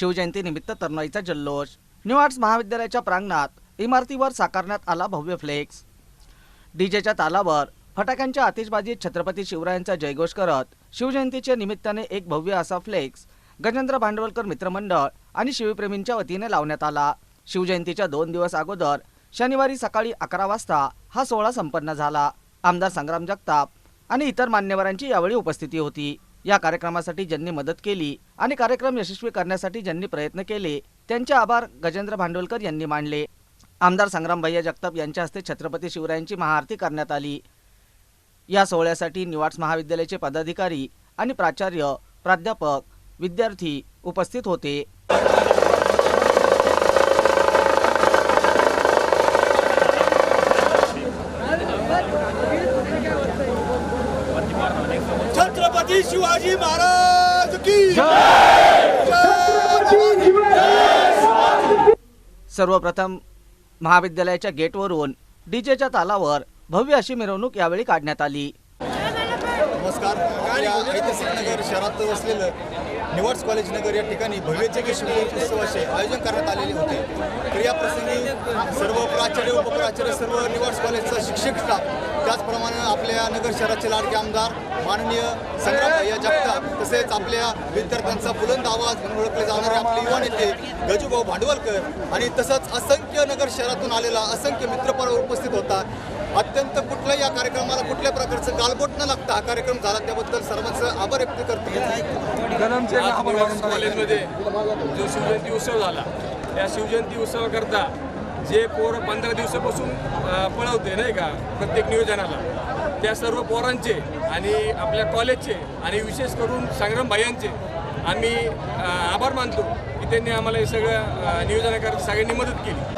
शिवजयंतीनिमित्त तरुणाईचा जल्लोष. New arts महाविद्यालयाच्या प्रांगणात इमारतीवर साकारण्यात आला भव्य फ्लेक्स. डीजेच्या तालावर फटाक्यांच्या आतिषबाजीत छत्रपती शिवरायांचा जयघोष करत शिवजयंतीच्या निमित्ताने एक भव्य असा फ्लेक्स गजेंद्र भांडवलकर मित्रमंडळ आणि शिवप्रेमींच्या वतीने लावण्यात आला. शिवजयंतीच्या दोन दिवस अगोदर शनिवारी सकाळी अकरा वाजता हा सोहळा संपन्न झाला. आमदार संग्राम जगताप आणि इतर मान्यवरांची यावेळी उपस्थिती होती. या कार्यक्रमासाठी ज्यांनी मदत केली आणि कार्यक्रम यशस्वी करण्यासाठी ज्यांनी प्रयत्न केले त्यांचे आभार गजेंद्र भांडवलकर यांनी मानले. आमदार संग्राम भैया जगताप यांच्या हस्ते छत्रपती शिवरायांची महाआरती करण्यात आली. या सोहळ्यासाठी निवाड्स महाविद्यालयाचे पदाधिकारी आणि प्राचार्य प्राध्यापक विद्यार्थी उपस्थित होते छत्रपती शिवाजी महाराज की सर्वप्रथम महाविद्यालयाच्या गेटवरून डीजेच्या तालावर भव्य अशी मिरवणूक यावेळी काढण्यात आली. नमस्कार. या ऐतिहासिक नगर शहरात वसलेलं निवाड्स कॉलेज नगर या ठिकाणी भव्यचे शिवजयंती उत्सवाचे आयोजन करण्यात आलेले होते. तर या प्रसंगी सर्व प्राचार्य उपप्राचार्य सर्व निवाड्स कॉलेजचा शिक्षक स्टाफ त्याचप्रमाणे आपल्या नगर शहराचे लाडके आमदार माननीय संग्राम या तसेच आपल्या विद्यार्थ्यांचा बुलंद आवाज म्हणून ओळखले जाणारे आपले युवा नेते गजूभाऊ भांडवलकर आणि तसंच असंख्य नगर शहरातून आलेला असंख्य मित्रपरिवार उपस्थित होता. अत्यंत कुठल्याही या कार्यक्रमाला कुठल्या प्रकारचं गालबोट न लागता हा कार्यक्रम झाला. त्याबद्दल सर्वांचं आभार व्यक्त करतो. कॉलेजमध्ये जो शिवजयंती उत्सव झाला त्या शिवजयंती उत्सवाकरता जे पोरं पंधरा दिवसापासून पळवते नाही का प्रत्येक नियोजनाला त्या सर्व पोरांचे आणि आपल्या कॉलेजचे आणि विशेष करून संग्राम भायांचे आम्ही आभार मानतो की त्यांनी आम्हाला हे सगळं अ, नियोजनाकरता सगळ्यांनी मदत केली.